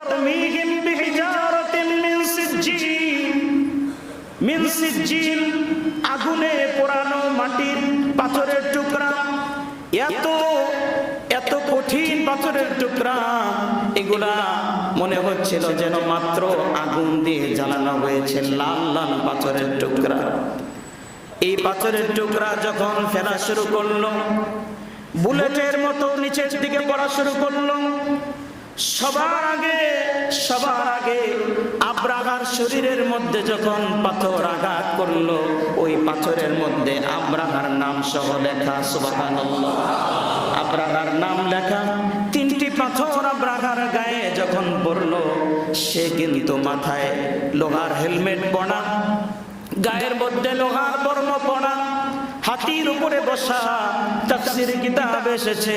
ترميهم بحجارة من سجيل من سجيل আগুনে পোড়ানো মাটির পাথরের টুকরা এত এত কঠিন পাথরের টুকরা এগুলা মনে হচ্ছিল যেন মাত্র আগুন দিয়ে জ্বালানো হয়েছে লাল লাল পাথরের টুকরা এই পাথরের টুকরা যখন ফেলা শুরু করলো বুলেটের মতো নিচের দিকে পড়া শুরু করলো সবার আগে সবার আগে আব্রাহার শরীরের মধ্যে যখন পাথর আঘাত করল, ওই পাথরের মধ্যে আব্রাহার নাম সহ লেখা সুবাহান আব্রাহার নাম লেখা, তিনটি পাথর আব্রাহার গায়ে যখন পড়ল, সে কিন্তু মাথায় লোহার হেলমেট পড়া, গায়ের মধ্যে লোহার বর্ম পড়া, হাতির উপরে বসা, তাফসির কিতাব এসেছে,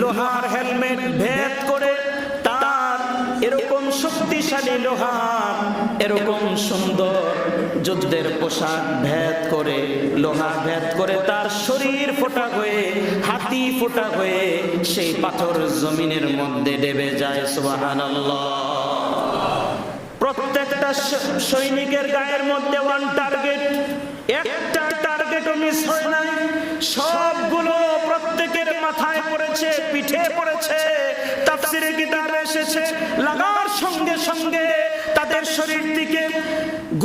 লোহার হেলমেট ভেদ এরকম শক্তিশালী লোহার এরকম সুন্দর যুদ্ধের পোশাক ভেদ করে, লোহা ভেদ করে তার শরীর ফোটা হয়ে, হাতি ফোটা হয়ে সেই পাথর জমিনের মধ্যে ডেবে যায়, সুবহানাল্লাহ। প্রত্যেকটা সৈনিকের গায়ের মধ্যে ওয়ান টার্গেট একটা টার্গেটও মিস হয় নাই। সবগুলো প্রত্যেকের মাথায় পড়েছে পিঠে পড়েছে তাফসিরে কিতাবে এসেছে লাগার সঙ্গে সঙ্গে তাদের শরীর থেকে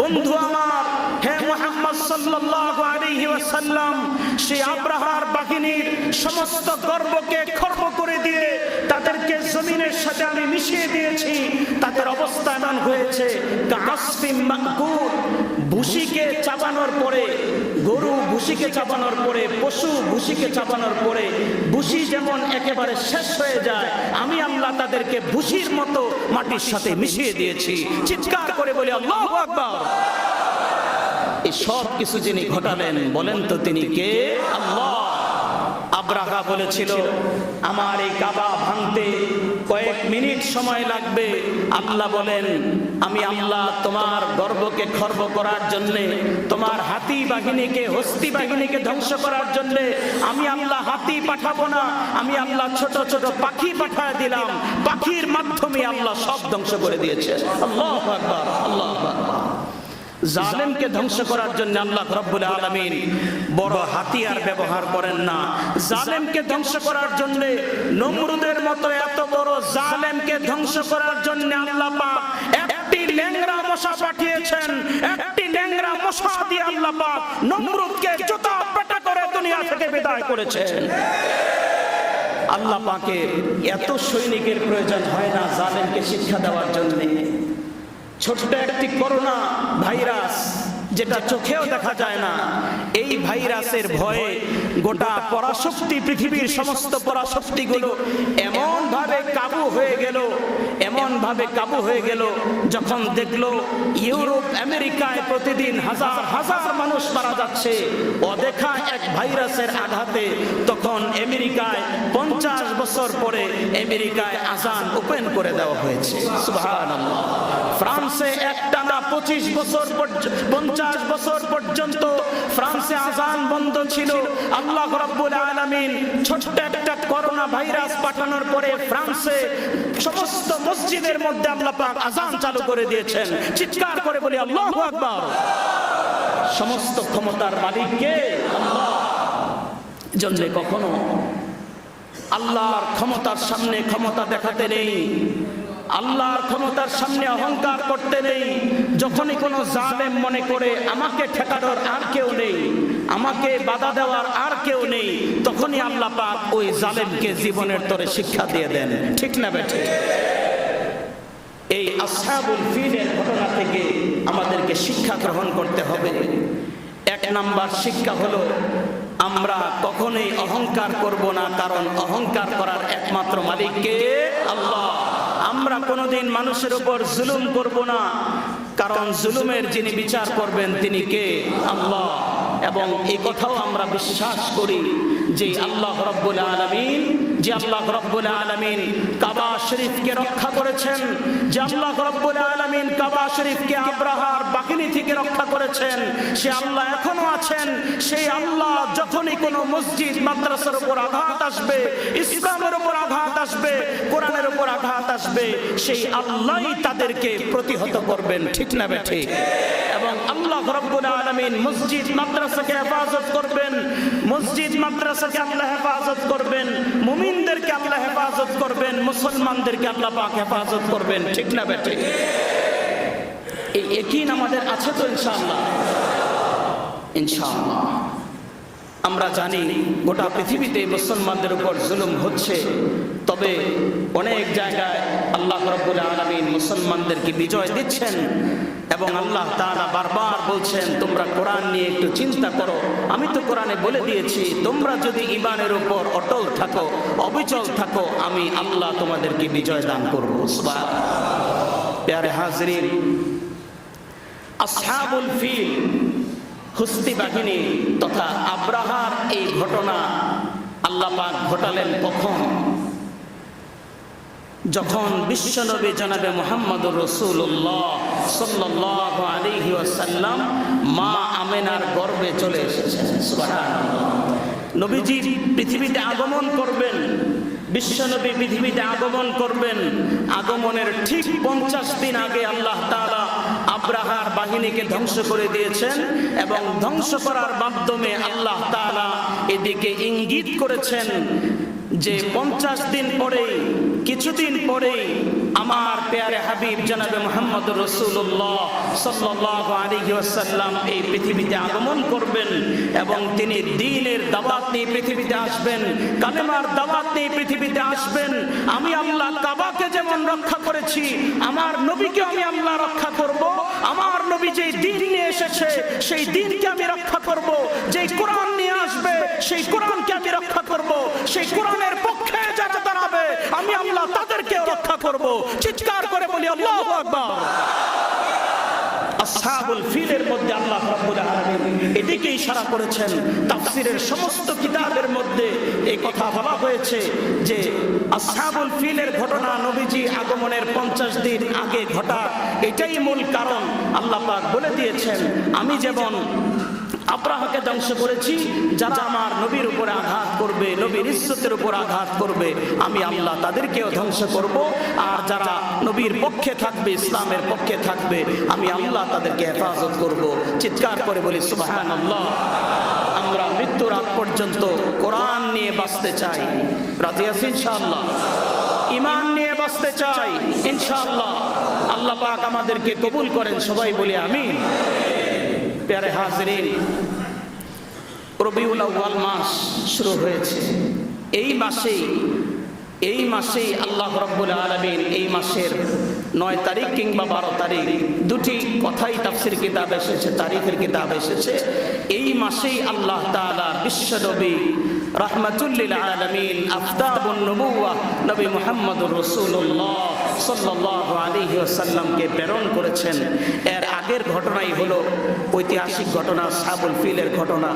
বন্ধু আমার, হে মোহাম্মদ সাল্লাল্লাহু আলাইহি ওয়াসাল্লাম সেই আব্রাহার বাহিনীর সমস্ত গর্বকে খর্ব করে দিয়ে তাদেরকে জমিনের সাথে আমি মিশিয়ে দিয়েছি। তাদের অবস্থা এমন হয়েছে কাসফিম মাকুল ভুসিকে চাপানোর পরে, গরু ভুসিকে চাপানোর পরে, পশু ভুসিকে চাপানোর পরে ভুসি যেমন একেবারে শেষ হয়ে যায়, আমি আল্লাহ তাদেরকে ভুসির মতো মাটির সাথে মিশিয়ে দিয়েছি। চিৎকার করে বলি, আল্লাহু এই সব কিছু যিনি ঘটালেন, বলেন তো তিনি কে? আল্লাহ। আব্রাহা বলেছিল, আমার এই কাবা ভাঙতে কয়েক মিনিট সময় লাগবে। আল্লাহ বলেন, আমি আল্লাহ তোমার গর্বকে খর্ব করার জন্য, তোমার হাতি বাহিনীকে, হস্তি বাহিনীকে ধ্বংস করার জন্য, আমি আল্লাহ হাতি পাঠাবো না। আমি আল্লাহ ছোট ছোট পাখি পাঠায় দিলাম। পাখির মাধ্যমে আল্লাহ সব ধ্বংস করে দিয়েছে। আল্লাহ আল্লাহ জালেমকে ধ্বংস করার জন্য আল্লাহ রব্বুল আলামিন বড় হাতিয়ার ব্যবহার করেন না। জালেমকে ধ্বংস করার জন্য, নমরুদের মতো এত বড় জালেমকে ধ্বংস করার জন্য আল্লাহ পাক একটি ল্যাংড়া মশা পাঠিয়েছেন। একটি ল্যাংড়া মশা দিয়ে আল্লাহ পাক নমরুদকে জুতা পেটা করে দুনিয়া থেকে বিদায় করেছেন আল্লাহ পাকের এত সৈনিকের প্রয়োজন হয় না জালেমকে শিক্ষা দেওয়ার জন্য। ছোট্ট একটি করোনা ভাইরাস যেটা চোখেও দেখা যায় না। এই ভাইরাসের ভয়ে গোটা পরাশক্তি পৃথিবীর সমস্ত পরাশক্তিগুলো এমন ভাবে কাবু হয়ে গেল এমন ভাবে কাবু হয়ে গেল যখন দেখল ইউরোপ আমেরিকায় প্রতিদিন হাজার হাজার মানুষ মারা যাচ্ছে। অদেখা এক ভাইরাসের আঘাতে তখন আমেরিকায় পঞ্চাশ বছর পরে আমেরিকায় আজান ওপেন করে দেওয়া হয়েছে। ফ্রান্সে একটানা পঁচিশ বছর পঞ্চাশ বছর পর্যন্ত ফ্রান্সে আজান বন্ধ ছিল। আল্লাহ রব্বুল আলামিন ছোট্ট একটা করোনা ভাইরাস পাঠানোর পরে ফ্রান্সে সমস্ত মসজিদের মধ্যে আল্লাহ পাক আজান চালু করে দিয়েছেন। চিৎকার করে বলি, আল্লাহু আকবার! সমস্ত ক্ষমতার মালিক কে? আল্লাহ। জন্য কখনো আল্লাহর ক্ষমতার সামনে ক্ষমতা দেখাতে নেই। আল্লাহর ক্ষমতার সামনে অহংকার করতে নেই। যখনই কোনো জালেম মনে করে, আমাকে ঠেকানোর আর কেউ নেই, আমাকে বাধা দেওয়ার আর কেউ নেই, তখনই আল্লাহ পাক ওই জালেমকে জীবনের তরে শিক্ষা দিয়ে দেন। ঠিক না বেঠে এই আসহাবুল ফিলের ঘটনা থেকে আমাদেরকে শিক্ষা গ্রহণ করতে হবে। এক নাম্বার শিক্ষা হলো, আমরা কখনোই অহংকার করব না, কারণ অহংকার করার একমাত্র মালিককে আল্লাহ। আমরা কোনোদিন মানুষের উপর জুলুম করব না। কারণ জুলুমের যিনি বিচার করবেন তিনি কে? আল্লাহ। এবং এই কথাও আমরা বিশ্বাস করি যে আল্লাহ রব্বুল আলমিন যে আল্লাহ রব্বুল আলমিন কাবা শরীফকে রক্ষা করেছেন যে আল্লাহ রব্বুল আলমিন কাবা শরীফকে আব্রাহার বাহিনী থেকে রক্ষা করেছেন সে আল্লাহ এখনও আছেন সেই আল্লাহ যখনই কোনো মসজিদ, মাদ্রাসার উপর আঘাত আসবে, ইসলামের উপর আঘাত আসবে, কোরআনের উপর আঘাত আসবে, সেই আল্লাহ তাদেরকে প্রতিহত করবেন। ঠিক না বেঠে এবং আল্লাহ রব্বুল আলামিন মসজিদ, মাদ্রাসাকে হেফাজত করবেন। মসজিদ, মাদ্রাসাকে আল্লাহ হেফাজত করবেন। মুমিনদেরকে আল্লাহ হেফাজত করবেন। মুসলমানদেরকে আল্লাহ পাক হেফাজত করবেন। ঠিক না বেঠে এই একই আমাদের আছে তো ইনশাআল্লাহ? ইনশাআল্লাহ। আমরা জানি গোটা পৃথিবীতে মুসলমানদের উপর জুলুম হচ্ছে। তবে অনেক জায়গায় আল্লাহ রব্বুল আলমিন মুসলমানদেরকে বিজয় দিচ্ছেন এবং আল্লাহ তারা বারবার বলছেন, তোমরা কোরআন নিয়ে একটু চিন্তা করো। আমি তো কোরআনে বলে দিয়েছি, তোমরা যদি ইমানের উপর অটল থাকো, অবিচল থাকো, আমি আল্লাহ তোমাদেরকে বিজয় দান করব। প্যারে হাজরিন, আসহাবুল ফিল হুস্তি বাহিনী তথা আব্রাহার এই ঘটনা আল্লাহ পাক ঘটালেন কখন? যখন বিশ্বনবী জনাবে মোহাম্মদ রসুল্লাহ সাল্লাহ আলিহি মা আমেনার গর্বে চলে এসেছেন। নবীজি পৃথিবীতে আগমন করবেন, বিশ্বনবী পৃথিবীতে আগমন করবেন। আগমনের ঠিক পঞ্চাশ দিন আগে আল্লাহ তাআলা আব্রাহার বাহিনীকে ধ্বংস করে দিয়েছেন এবং ধ্বংস করার মাধ্যমে আল্লাহ তাআলা এদিকে ইঙ্গিত করেছেন যে পঞ্চাশ দিন পরে কিছুদিন পরেই আমার পেয়ারে হাবিব জনাবে মোহাম্মদ রসুল্লাহ সাল্লাহ আলী ওয়াসাল্লাম এই পৃথিবীতে আগমন করবেন এবং তিনি দিনের দাওয়াত নিয়ে পৃথিবীতে আসবেন, কালেমার দাওয়াত নিয়ে পৃথিবীতে আসবেন। আমি আল্লাহ কাবাকে যেমন রক্ষা করেছি, আমার নবীকে আমি আল্লাহ রক্ষা করব, আমার নবী যেই দিন নিয়ে এসেছে, সেই দিনকে আমি রক্ষা করব, যেই কোরআন নিয়ে আসবে, সেই কোরআনকে আমি রক্ষা করব, সেই কোরআনের রক্ষা করব। চিৎকার করে বলি, আল্লাহু আকবার। আসহাবুল ফিলের মধ্যে আল্লাহ রাব্বুল আলামিন এদিকে ইশারা করেছেন, তাফসীরের সমস্ত কিতাবের মধ্যে এই কথা বলা হয়েছে যে আসহাবুল ফিলের ঘটনা নবীজি আগমনের 50 দিন আগে ঘটা, এটাই মূল কারণ। আল্লাহ পাক বলে দিয়েছেন, আমি যেমন আব্রাহাকে ধ্বংস করেছি, যারা আমার নবীর উপরে আঘাত করবে, নবীর ইজ্জতের উপর আঘাত করবে, আমি আল্লাহ তাদেরকেও ধ্বংস করব। আর যারা নবীর পক্ষে থাকবে, ইসলামের পক্ষে থাকবে, আমি আল্লাহ তাদেরকে হেফাজত করব। চিৎকার করে বলি সুবাহান আল্লাহ আমরা মৃত্যুর আগ পর্যন্ত কোরআন নিয়ে বাঁচতে চাই। রাজি আছি ইনশাআল্লাহ? ইমান নিয়ে বাঁচতে চাই, ইনশাআল্লাহ। আল্লাহ পাক আমাদেরকে কবুল করেন, সবাই বলি আমিন। প্যারে হাজরিন, রবিউল আউয়াল মাস শুরু হয়েছে। এই মাসেই এই মাসেই আল্লাহ রব্বুল আলমিন এই মাসের নয় তারিখ কিংবা বারো তারিখ দুটি কথাই তাফসির কিতাব এসেছে, তারিখের কিতাব এসেছে। এই মাসেই আল্লাহ তাআলা বিশ্বনবী রাহমাতুল্লিল আলামিন নবুওয়াহ নবী মুহাম্মদুর রাসূলুল্লাহ সাল্লাল্লাহু আলাইহি ওয়াসাল্লামকে প্রেরণ করেছেন। এর আগের ঘটনাই হলো ঐতিহাসিক ঘটনা সাবুল ফিলের ঘটনা।